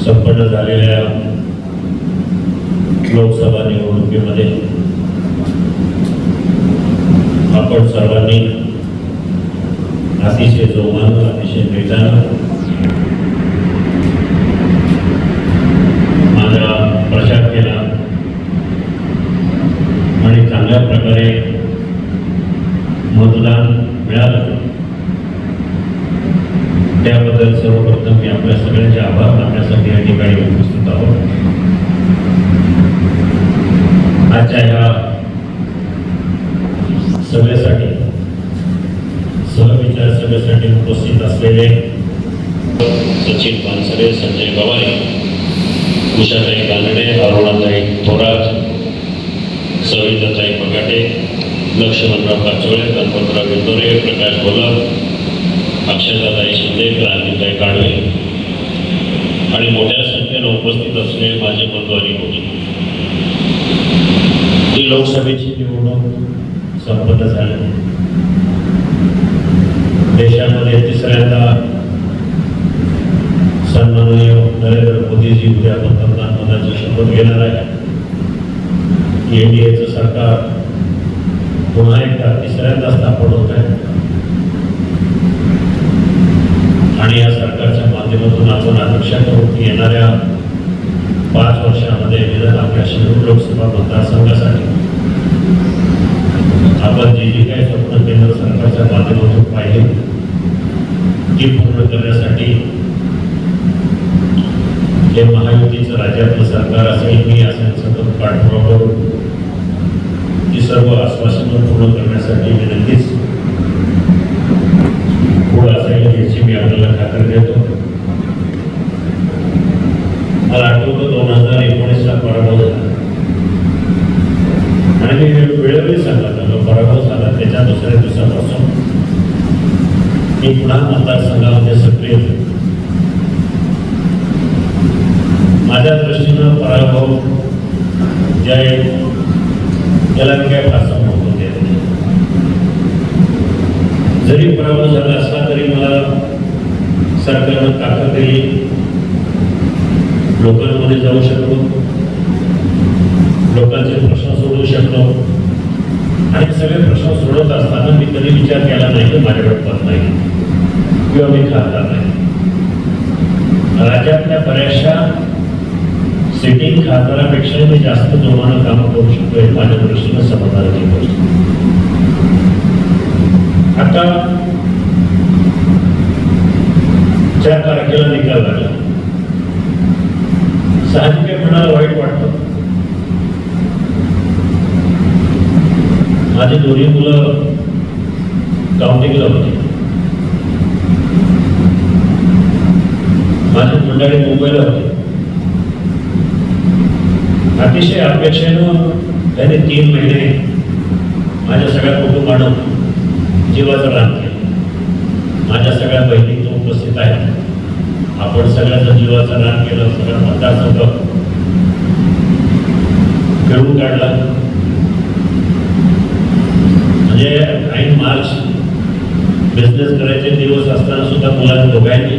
संपन्न झालेल्या लोकसभा निवडणुकीमध्ये आपण सर्वांनी अतिशय जोमान अतिशय वेगानं माझा प्रचार केला आणि चांगल्या प्रकारे मतदान मिळालं. त्याबद्दल सर्वप्रथम मी आपल्या सगळ्यांचे आभार. मानण्यासाठी या ठिकाणी उपस्थित आहोत. आजच्या ह्या सभेसाठी सहविचार सभेसाठी उपस्थित असलेले सचिन पानसरे संजय गवारे उषाताई कानडे अरुणाताई थोरात सविताताई पगाटे लक्ष्मणराव काचोळे गणपतराव इंदोरे प्रकाश बोलक अक्षरदादाई शिंदे क्रांतीताई काळवे आणि मोठ्या संख्येनं उपस्थित असलेले माझे बंधू आणि कोणी ही लोकसभेची निवडणूक संपन्न झाली. देशामध्ये तिसऱ्यांदा सन्माननीय नरेंद्र मोदीजी उद्या पंतप्रधानपदाची शपथ घेणार आहे एनडीएचं सरकार पुन्हा एकदा तिसऱ्यांदा स्थापन होत आहे. आणि या सरकारच्या माध्यमातून आपण अपेक्षा करू की येणाऱ्या पाच वर्षामध्ये निदान आपल्या शिरूर लोकसभा मतदारसंघासाठी आपण जे जे काही स्वप्न केंद्र सरकारच्या माध्यमातून पाहिजे ती पूर्ण करण्यासाठी हे महायुतीचं राज्यातलं सरकार असेल मी असेल सतत पाठपुरावा करून ती सर्व आश्वासनं पूर्ण करण्यासाठी विनंतीच नक्कीच याची मी आपल्याला खात्री देतो. मला आठवतो दोन हजार एकोणीसचा पराभव झाला. आणि मी वेळोवेळी सांगत जो पराभव झाला त्याच्या दुसऱ्या दिवसापासून. मी पुन्हा मतदारसंघामध्ये सक्रिय होतो. माझ्या दृष्टीनं पराभव ज्या याला मी काय फारसा महत्त्व जरी पराभव झाला सरकारनं ताकद लोकांमध्ये जाऊ शकलो लोकांचे प्रश्न सोडवू शकलो आणि सगळे प्रश्न सोडवत असताना मी कधी विचार केला नाही की माझ्याकडे पद नाही. किंवा मी खाता नाही. राज्यातल्या बऱ्याचशा सिटिंग खासदारापेक्षा मी जास्त जोमानं काम करू शकतो हे माझ्या दृष्टीनं समाधानाची गोष्ट. आता चार तारखेला निकाल लागला. साहजिक मनाला म्हणाला वाईट वाटत? माझी दोन्ही मुलं काउंटिंगला होती. माझी मंडळी मुंबईला होती. अतिशय अपेक्षेनं त्याने तीन महिने माझ्या सगळ्या कुटुंबानं जीवाचं रान केलं. माझ्या सगळ्या बहिणी उपस्थित आहेत आपण सगळ्याचा जीवाचं रान केलं सगळं मतदारसंघ फिरून काढला. म्हणजे ऐन मार्च बिझनेस करायचे दिवस असताना सुद्धा मुलांनी दोघांनी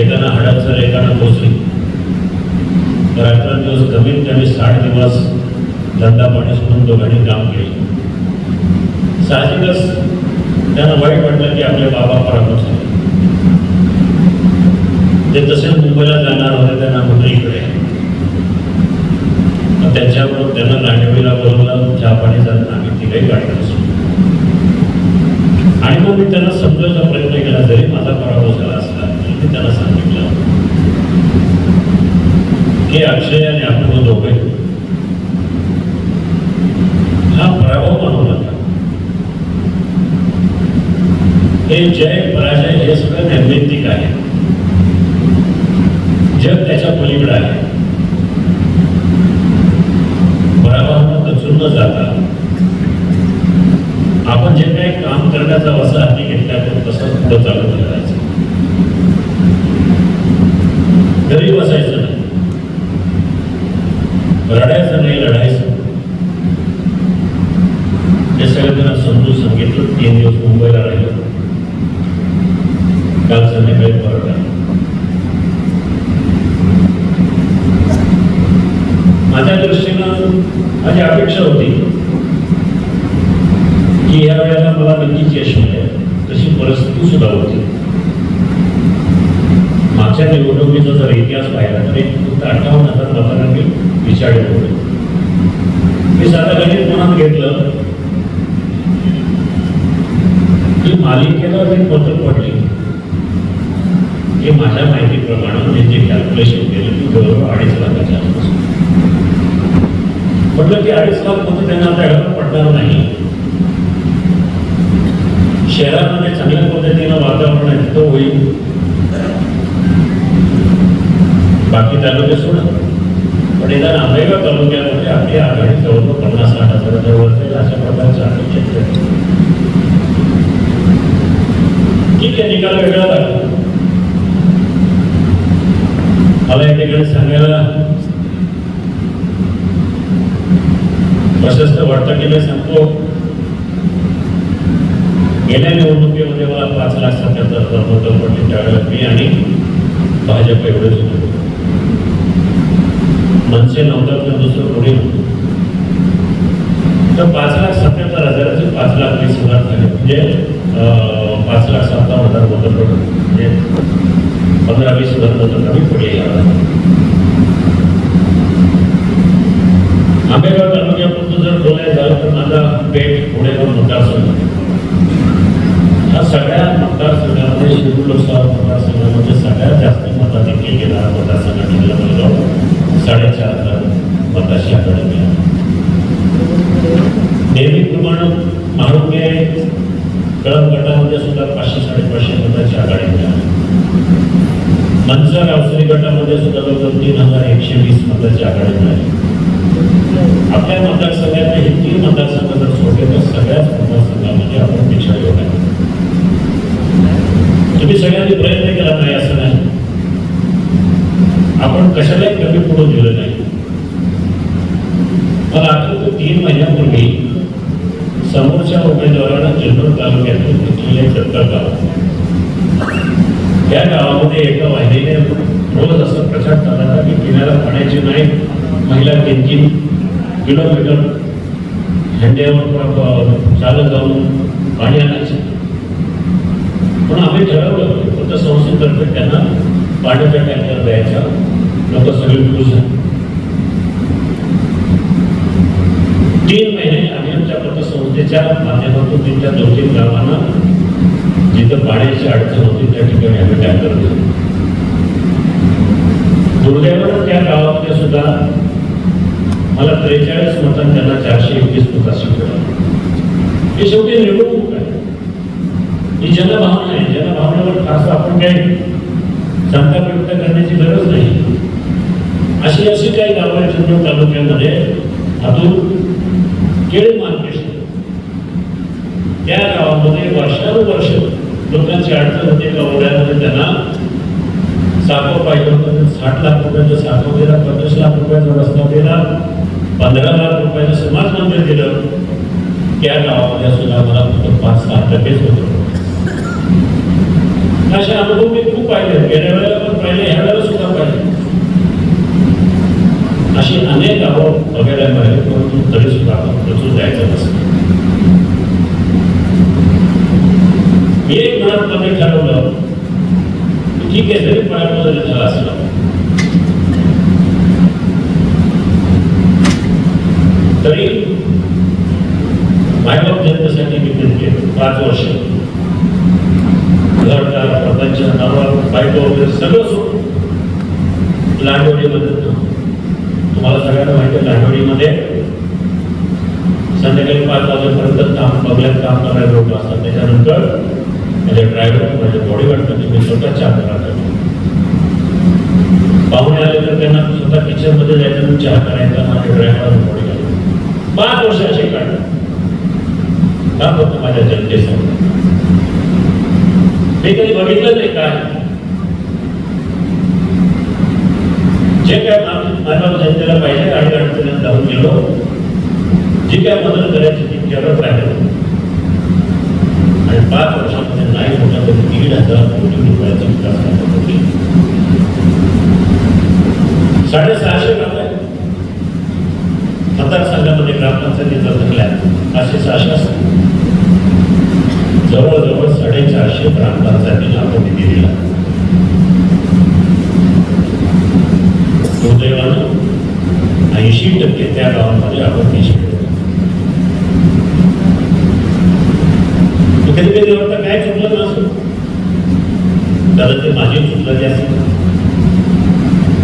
एकानं हडपसर एकानं भोसरी तर अठरा दिवस कमीत कमी साठ दिवस धंदा पाणी सोडून दोघांनी काम केले. साहजिकच त्यांना वाईट वाटलं की आपले बाबा पराभूत झाले ते तसे मुंबईला जाणार पलीकडे त्याच्यावर त्यांना लांडवीला बोलवलं चहा पाणी जात आम्ही तिघही गाडी बसलो. आणि मग मी त्यांना समजायचा प्रयत्न केला जरी माझा पराभव झाला असला तरी मी त्यांना सांगितलं. की अक्षय आणि आपण दोघे हा पराभव म्हणू नका. हे जय पराजय हे सगळं नैमित्तिक आहे. जग त्याच्या पलीकडे आहे. पराभवानं कचून जाता. आपण जे काही काम करण्याचा वसा आहे घेतला तो तसंच पुढे चालू ठेवायचं घरी बसायचं नाही रडायचं नाही लढायचं हे सगळं त्यांना समजून सांगितलं तीन दिवस मुंबईला राहिलो काल संध्याकाळी परत आलो अपेक्षा होती म्हणजे या वेळेला मला नक्कीच यश मिळेल. तशी परिस्थिती सुद्धा होती. मागच्या निवडणुकीचा जर इतिहास पाहिला तर एक फक्त अठ्ठावन्न हजार लोकांना मी विचारले होते. मी साधा गणित मनात घेतलं. की मालिकेला जे पत्र पडले हे माझ्या माहितीप्रमाणे मी जे कॅल्क्युलेशन केलं की जवळजवळ अडीच लाखाच्या आसपास. म्हटलं की अडीच लाख मतं त्यांना आता पडणार नाही. शहरामध्ये चांगल्या पद्धतीनं वातावरण आहे तो होईल. बाकी तालुके सोडा. पण एकदा आंबेगाव तालुक्यामध्ये आपली आघाडी जवळजवळ पन्नास साठ हजाराच्या वर जाईल अशा प्रकारचं आम्ही check ठीक आहे निकाल वेगळा लागला मला या ठिकाणी सांगायला प्रशस्त वाटतं की मी सांगतो. गेल्या निवडणुकीमध्ये मला पाच लाख सत्याहत्तर हजार मतं पडली त्यावेळेला मी आणि भाजप एवढेच होतो मनसे नव्हता तर दुसरं कोणी नव्हतं. तर पाच लाख सत्याहत्तर हजाराचे पाच लाख वीस हजार झाले म्हणजे पाच लाख सत्तावन्न हजार मतं पडले म्हणजे पंधरा वीस हजार मतं कमी पडली यावेळेला. आंबेगाव तालुक्यापुरतं जर बोलायचं झालं तर माझा पेठ पुणेगाव मतदारसंघ आहे. सगळ्या मतदारसंघामध्ये म्हणजे शिरूर लोकसभा मतदारसंघामध्ये म्हणजे सगळ्यात जास्त मताधिक्य घेणारा मतदारसंघ जिल्हा मुलगाव म्हणजे साडेचार हजार मताशी आघाडी मिळाली नेहमीप्रमाणे आरोग्य कळम गटामध्ये सुद्धा पाचशे साडेपाचशे मताची आघाडी मिळाली मनसर अवसरी गटामध्ये सुद्धा जवळजवळ तीन हजार एकशे वीस मताची आघाडी मिळाली आपल्या मतदारसंघात हे तीन मतदारसंघ जर सोडले तर सगळ्याच मतदारसंघामध्ये आपण पिछाडी होणार तुम्ही सगळ्यांनी प्रयत्न केला नाही असं नाही. आपण कशालाही कमी पडून दिलं नाही. मला आठवतो तीन महिन्यापूर्वी समोरच्या उमेदवाराला जुन्नर तालुक्यातून घेतलेले चक्कर गाव. या गावामध्ये एका वाहिनीने रोज असं प्रचार चालला की किनारा पाण्याची नाही महिला तीन किलोमीटर झेंड्यावर चालत जाऊन पाणी आणायचं. पण आम्ही ठरवलं फक्त संस्थेतर्फे त्यांना पाण्याच्या टँकर द्यायचा लोक सगळे खुश तीन महिने आम्ही आमच्या पतसंस्थेच्या माध्यमातून तिथल्या दोन तीन गावांना जिथं पाण्याची अडचण होती त्या ठिकाणी आम्ही टँकर दिले. दुर्दैवानं त्या गावामध्ये सुद्धा मला त्रेचाळीस मतांनी त्यांना चारशे एकवीस मताशी मिळाली हे शेवटी निवडणूक आहे. ही जनभावना आहे. जनभावनेवर खास आपण काही शंका व्यक्त करण्याची गरज नाही. अशी अशी काही गाव आहे जुन्नर तालुक्यामध्ये. अजून केळी मार्केट. त्या गावामध्ये वर्षानुवर्ष लोकांची अडचण होती. गावड्यामध्ये त्यांना साखर पाहिजे होतं. तर साठ लाख रुपयाचं साखर दिला पन्नास लाख रुपयाचा रस्ता दिला. पंधरा लाख रुपयाचं समाज मंदिर दिलं त्या गावामध्ये सुद्धा मला फक्त पाच सहा टक्केच होतं. असे अनुभव मी खूप पाहिले. गेल्या वेळेला पण पाहिले ह्या वेळेला सुद्धा पाहिले. अशी अनेक गावं बघायला मिळाली परंतु तरी सुद्धा आपण खचून जायचं नसतं. मी एक मनात मध्ये ठरवलं ठीक आहे जरी पराभव झाला असला तरी मायबाप जनतेसाठी मी ते केलं पाच वर्ष. घरदार प्रपंच नवरा बायको वगैरे सगळं सोडून लाडवडीमध्ये तुम्हाला सगळ्यांना माहिती आहे संध्याकाळी पाच वाजेपर्यंत काम बघल्यात काम करायला लोक असतात. त्याच्यानंतर माझे ड्रायव्हर माझे बॉडीगार्ड वाटतं मी स्वतः चहा करायला पाहुणे आले तर त्यांना स्वतः किचनमध्ये जायचं चहा करायचा माझ्या ड्रायव्हर बॉडीगार्ड पाच वर्ष असे का फक्त माझ्या जनतेसमोर. मी कधी बघितलं नाही काय. जे काय माझ्या जनतेला पाहिजे आणि अडचणीत जाऊन गेलो. जी काय मदत करायची ती केवळ पाहिजे आणि पाच वर्षामध्ये नाही म्हटलं तरी दीड हजार कोटी रुपयाचा विकास कामं होती साडेसहाशे गाव आहे मतदारसंघामध्ये ग्रामपंचायतीचा झाल्या असे आश्वासन जवळजवळ साडेचारशे ग्रामपंचायतीला आपण निधी दिला दुर्दैवानं ऐंशी टक्के त्या गावांमध्ये आपण निश्चित कधी कधी वाटतं काय चुकलं नसतं दादा ते माझे चुकलं ते असेल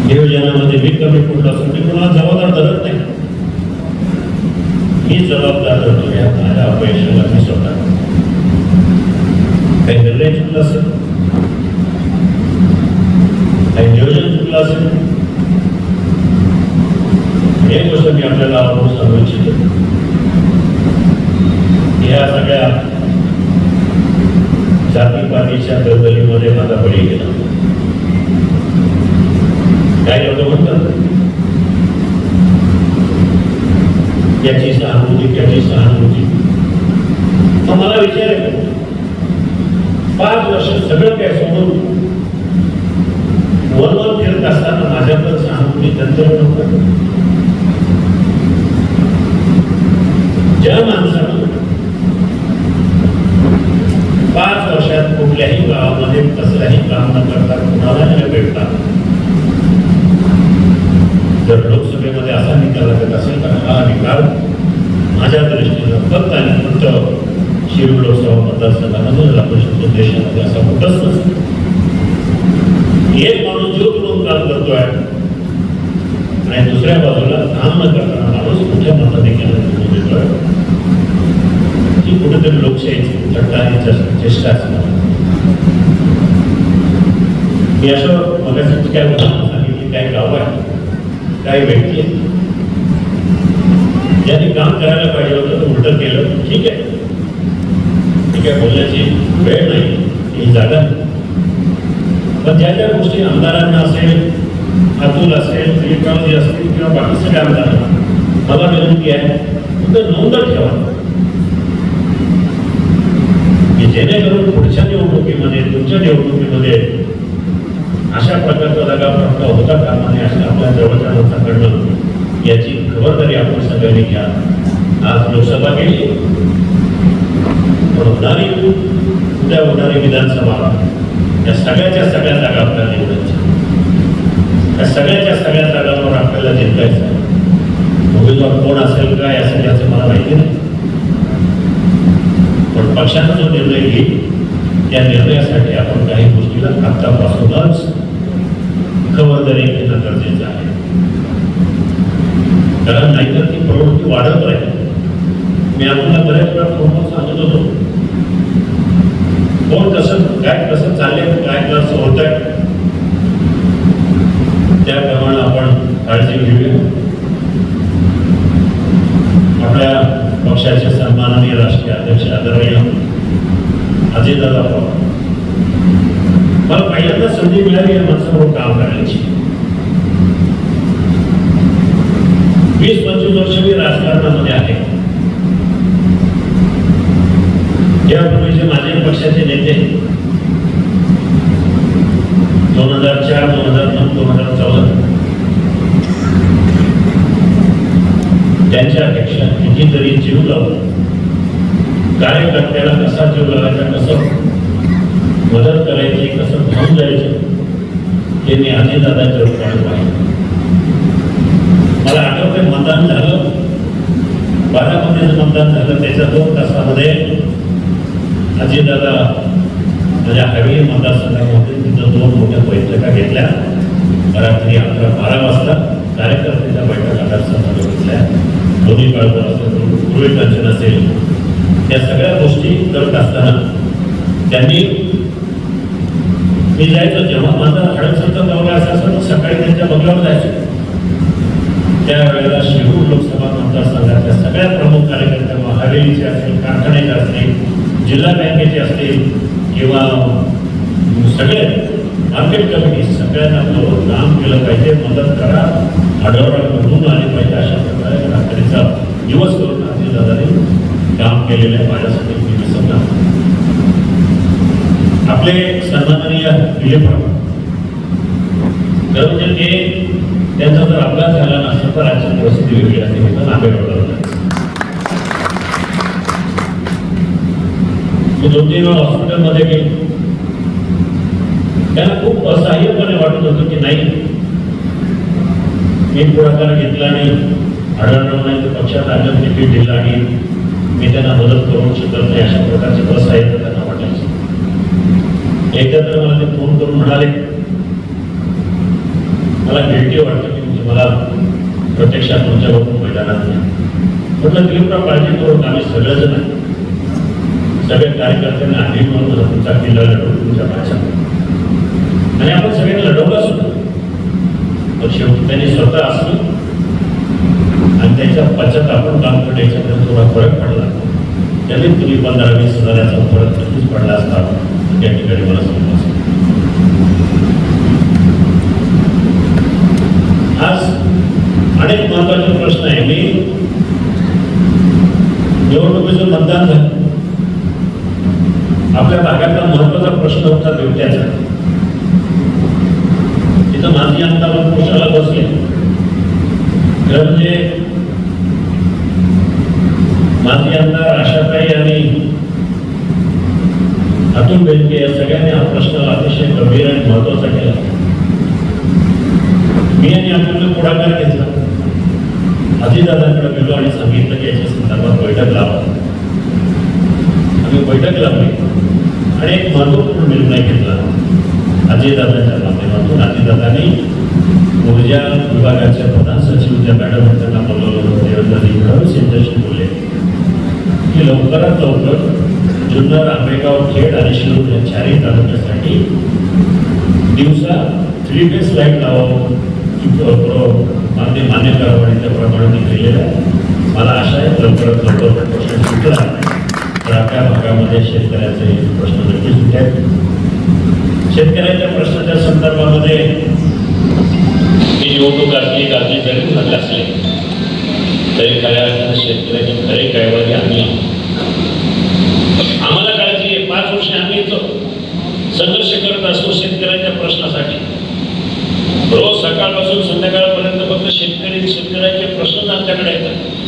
नियोजनामध्ये मी कमी पडलो असेल मी कोणाला जबाबदार धरत जबाबदार धरतो या माझ्या अपयशाला मी स्वतः काही निर्णय चुकला असेल काही नियोजन चुकलं असेल एक गोष्ट मी आपल्याला आवडून सांगू इच्छितो. या सगळ्या जातीपातीच्या दलदलीमध्ये माझा बळी गेला. काय लोक म्हणतात? याची सहानुभूती त्याची सहानुभूती. मला विचार आहे. पाच वर्ष सगळं काय सोडून वन फिरत असताना माझ्याकडे सहानुभूती तंत्र नव्हतं ज्या माणसानं पाच वर्षात कुठल्याही गावामध्ये कसलाही काम न करता कुणालाही न भेटता जर लोकसभेमध्ये असा निकाल लागत असेल तर हा निकाल माझ्या दृष्टीनं फक्त आणि फक्त शिरूर लोकसभा मतदारसंघामध्ये जिल्हा परिषद देशामध्ये असा कुठंच नसतो एक माणूस जीव करून काम करतोय आणि दुसऱ्या बाजूला काम न करताना माणूस मोठ्या मताने केला देतोय ही कुठेतरी लोकशाहीची थट्टा आणि चेष्टा- असणार मी असं मगाशी काय उदाहरण सांगितली काय गाव आहे काही व्यक्ती आहेत ज्यांनी काम करायला पाहिजे होतं तर उलट केलं ठीक आहे ठीक बोलण्याची वेळ नाही ही जागा पण ज्या ज्या गोष्टी आमदारांना असेल अतुल असेल त्रिकावजी असतील किंवा बाकी सगळ्या आमदारांना मला विनंती आहे फक्त नोंद ठेवा. की जेणेकरून पुढच्या निवडणुकीमध्ये तुमच्या निवडणुकीमध्ये अशा प्रकारचा जागा प्राप्त होता कामा नये अशा आपल्या जवळच्या लोकांकडनं याची खबरदारी आपण सगळ्यांनी घ्या. आज लोकसभा गेली होणारी उद्या होणारी विधानसभा या सगळ्याच्या सगळ्या जागा आपल्याला निवडायच्या. या सगळ्याच्या सगळ्या जागांवर आपल्याला जिंकायचं उमेदवार कोण असेल काय असेल याचं मला माहिती नाही. पण पक्षानं जो निर्णय घेईल त्या निर्णयासाठी आपण काही गोष्टीला आत्तापासूनच खबरदारी घेणं गरजेचं आहे. कारण नाहीतर ती प्रवृत्ती वाढत राहील. मी आपल्याला बऱ्याच वेळा फोनवर सांगत होतो कोण कसं काय कसं चालले काय कसं होत आहे त्याप्रमाणे आपण काळजी घेऊया. आपल्या पक्षाचे सन्माननीय राष्ट्रीय अध्यक्ष आदरणीय अजितदादा पवार. मला पहिल्यांदा संधी मिळाली या माणसाबरोबर काम करण्याची वीस पंचवीस वर्ष मी राजकारणामध्ये आहे यापूर्वीचे माझे पक्षाचे नेते. दोन हजार चार दोन हजार नऊ दोन हजार चौदा. त्यांच्यापेक्षा कितीतरी जीव लावून कार्यकर्त्याला कसा जीव लावायचा कसं मदत करायची कसं धावून जायचं हे मी अजितदादांच्या रूपाने पाहिलं मला आठवते मतदान झालं. बारामतीचं मतदान झालं त्याच्या दोन तासामध्ये अजितदादा माझ्या हवी मतदारसंघामध्ये तिथं दोन मोठ्या बैठका घेतल्या. रात्री अकरा बारा वाजता कार्यकर्त्यांच्या बैठक मतदारसंघामध्ये घेतल्या. दोन्ही काळपूर असेल पूर्वी असेल या सगळ्या गोष्टी करत असताना त्यांनी मी जायचो जेव्हा माझा हडपसरचा दौरा असायचा सकाळी त्यांच्या बंगल्यावर जायचो. त्यावेळेला शिरूर लोकसभा मतदारसंघातल्या सगळ्या प्रमुख कार्यकर्त्यांना हवेलीचे असतील कारखान्याचे असतील जिल्हा बँकेचे असतील किंवा सगळे मार्केट कमिटी सगळ्यांना आपलं काम केलं पाहिजे मदत करा आढावा मधून आली पाहिजे अशा प्रकारे रात्रीचा दिवस करून अजितदादांनी काम केलेलं आहे माझ्यासाठी मी विसरणार आपले सन्माननीय विजय खरं म्हणजे ते त्यांचा जर अपघात झाला नसता तर आजची परिस्थिती वेगळी असते तर नांदेड मी दोन तीन वेळा हॉस्पिटलमध्ये गेले. त्यांना खूप असहाय्यपणे वाटत होतं की नाही मी पुढाकार घेतला नाही आढळलं नाही तर पक्षात आलं तिकीट दिलं आणि मी त्यांना मदत करू शकत नाही अशा प्रकारचे असहाय्य त्यांना वाटायचं. एकदा तर मला ते फोन करून म्हणाले मला गिल्टी वाटतं की म्हणजे मला प्रत्यक्षात तुमच्याबरोबर मैदानात नाही म्हटलं दिलीपराव काळजी करून आम्ही सगळेजण सगळ्या कार्यकर्त्यांना आधी म्हणून तुमचा किल्ला लढवून तुमच्या भाषा आणि आपण सगळ्यांनी लढवला सुद्धा. पण शेवटी त्यांनी स्वतः असलं आणि त्याच्या पश्चात आपण काम करण्याच्या याच्यामध्ये थोडा फरक पडला. त्यांनी तुम्ही पंधरा वीस हजाराचा फरक नक्कीच पडला असता. त्या ठिकाणी मला समजलं आज अनेक महत्त्वाचे प्रश्न आहे. मी निवडणुकीचं मतदान झालं. आपल्या भागातला महत्त्वाचा प्रश्न होता बिबट्याचा. तिथं माझी आमदार पुरुषाला बसले. तर म्हणजे माझी आमदार आशाताई आणि अतुल बेनके या सगळ्यांनी हा प्रश्न अतिशय गंभीर आणि महत्त्वाचा केला. मी आणि अतुलने पुढाकार घेतला. अजितदादांकडे गेलो आणि सांगितलं की याच्या संदर्भात बैठक लावा. आम्ही बैठक लावली आणि एक महत्त्वपूर्ण निर्णय घेतला. अजयदादाच्या माध्यमातून. अजितदादांनी ऊर्जा विभागाच्या प्रधान सचिव ज्या मॅडम त्यांना बोलवलं होतं. देवेंद्रजी फडणवीस यांच्याशी बोलले. की लवकरात लवकर जुन्नर आंबेगाव खेड आणि शिरूर या चारही तालुक्यासाठी दिवसा थ्री फेस लाइट लावावं. मान्य मान्य करावं आणि त्याप्रमाणे मी केलेलं आहे. मला आशा आहे लवकरात लवकर प्रश्न सुटला त्या भागामध्ये शेतकऱ्याचे प्रश्न नक्की सुटेल शेतकऱ्याच्या प्रश्नाच्या संदर्भामध्ये मी निवडणूक असली गाजली जरी झाली असले तरी खऱ्या अर्थानं शेतकऱ्याची खरे कैवारी आम्ही आम्हाला काळजी आहे. पाच वर्ष आम्ही येतो संघर्ष करत असतो शेतकऱ्यांच्या प्रश्नासाठी. रोज सकाळपासून संध्याकाळपर्यंत फक्त शेतकरी शेतकऱ्याचे प्रश्नच आमच्याकडे येतात.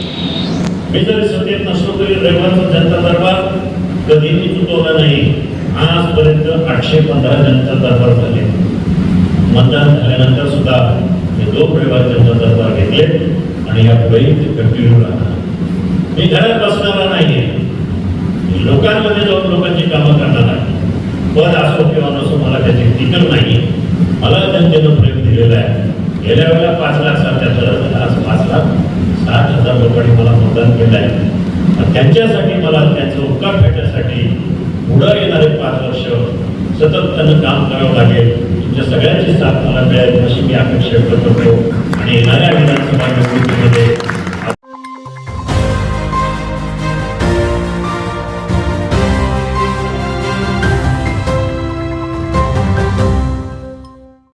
मी जरी सत्तेत नसलो तरी रविवारचा जनता दरबार कधीही चुकवला नाही. आजपर्यंत आठशे पंधरा जनता दरबार झाले. मतदान झाल्यानंतर सुद्धा हे दोन रविवार जनता दरबार घेतले आणि या पुढेही ते कंटिन्यू राहणार. मी घरात बसणारा नाही लोकांमध्ये जाऊन लोकांची कामं करणार आहे. पद असो किंवा नसो मला त्याची टिकल नाही मला जनतेनं प्रेम दिलेलं आहे. गेल्या वेळेला पाच लाख सत्याहत्तर हजार आज पाच लाख. साठ हजार लोकांनी मला मतदान केलं आहे त्यांच्यासाठी मला त्यांचं उपकार फेडण्यासाठी पुढं येणारे पाच वर्ष सतत त्यांना काम करावं लागेल. तुमच्या सगळ्यांची साथ मला मिळेल अशी मी अपेक्षा करत करतो. आणि येणाऱ्या विधानसभा निवडणुकीमध्ये